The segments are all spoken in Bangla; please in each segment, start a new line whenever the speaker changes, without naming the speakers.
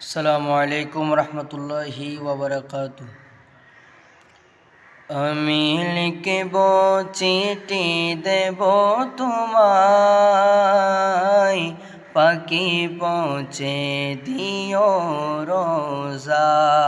আসসালামু আলাইকুম রহমতুল্লাহি ওবরাকাত আমি লিখব চিঠি দেব তোমায় পাখি পৌঁছে দিও রোজায়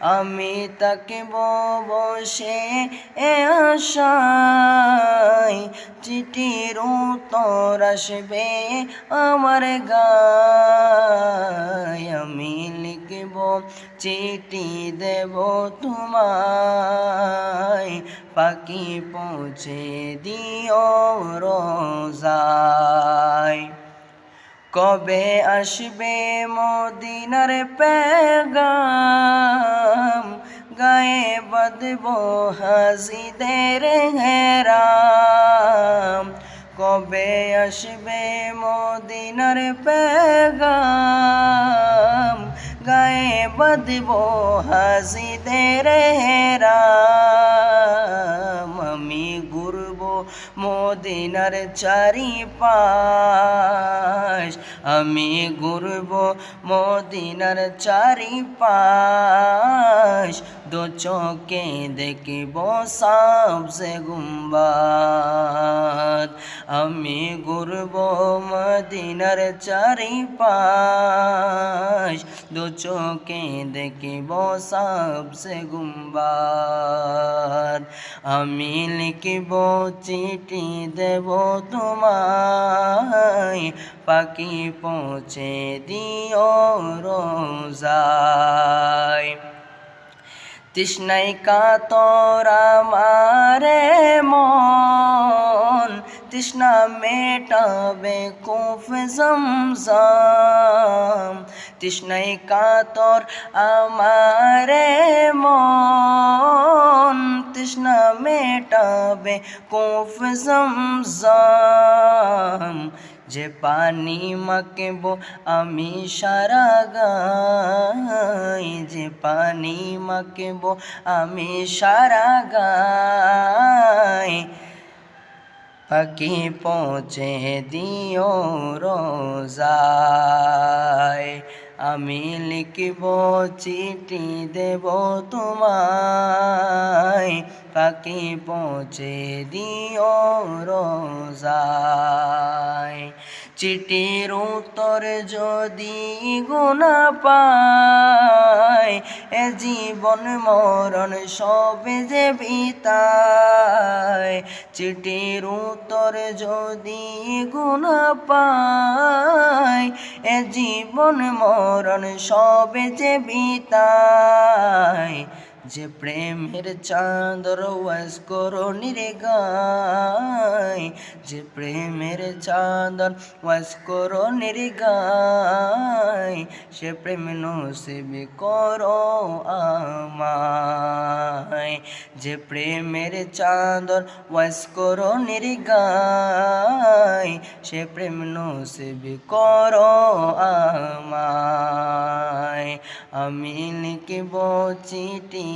আমি তাকে বসে এ আশায়, চিঠির উত্তর আসবে আমার গায়। আমি লিখব, চিঠি দেব তোমায়, পাখি পৌঁছে দিও রোজায়। কবে আসবে মদিনার পেগাম? গায়ে বদব হাজিদের হেরাম। কবে আসবে মদিনার পেগাম? গায়ে বদব হাজিদের হেরাম। ঘুরব মদিনার চারি পাশ আমি ঘুরব মদিনার চারি পাশ দু চোখে দেখিব সাবসে গুম্বাদ আমি ঘুরব মদিনার চারি পাশ দু চোখে দেখিব সাবসে গুম্বাদ আমি লিখিব চিঠি দেব তোমায় পাখি পৌঁছে দিও রোজায় তৃষ্ণাই কাতরা মারে মন, তৃষ্ণা মেটাবে কুফ জমজম। তৃষ্ণাই কাতর আমারে মন, তৃষ্ণা মেটাবে কুফ জমজম। যে পানি মাকেব আমি সারা যে পানি মাকেব আমি সারা গাই পাখি পৌঁছে দিও রোজায়। আমি লিখব, চিঠি দেব তোমায় পাখি পৌঁছে দিও রোজায়। চিঠির উত্তর যদি গুণা পায়, এ জীবন মরণ সবে যে বিতায়। চিঠির উত্তর যদি গুণা পায়, এ জীবন মরণ সবে যে বিতায়। যে প্রেমের চাঁদর ওয়াজ করো নিরে গায় যে প্রেমের চাঁদর ওয়াজ করো নিরে গায় সে প্রেম নসিব করো আমায়। যে প্রেমের চাঁদর ওয়াজ করো নিরে গায় সে প্রেম নসিব করো আমায়। আমি লিখব চিঠি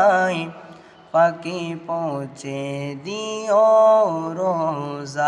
পাখি পৌঁছে দিও রোজায়।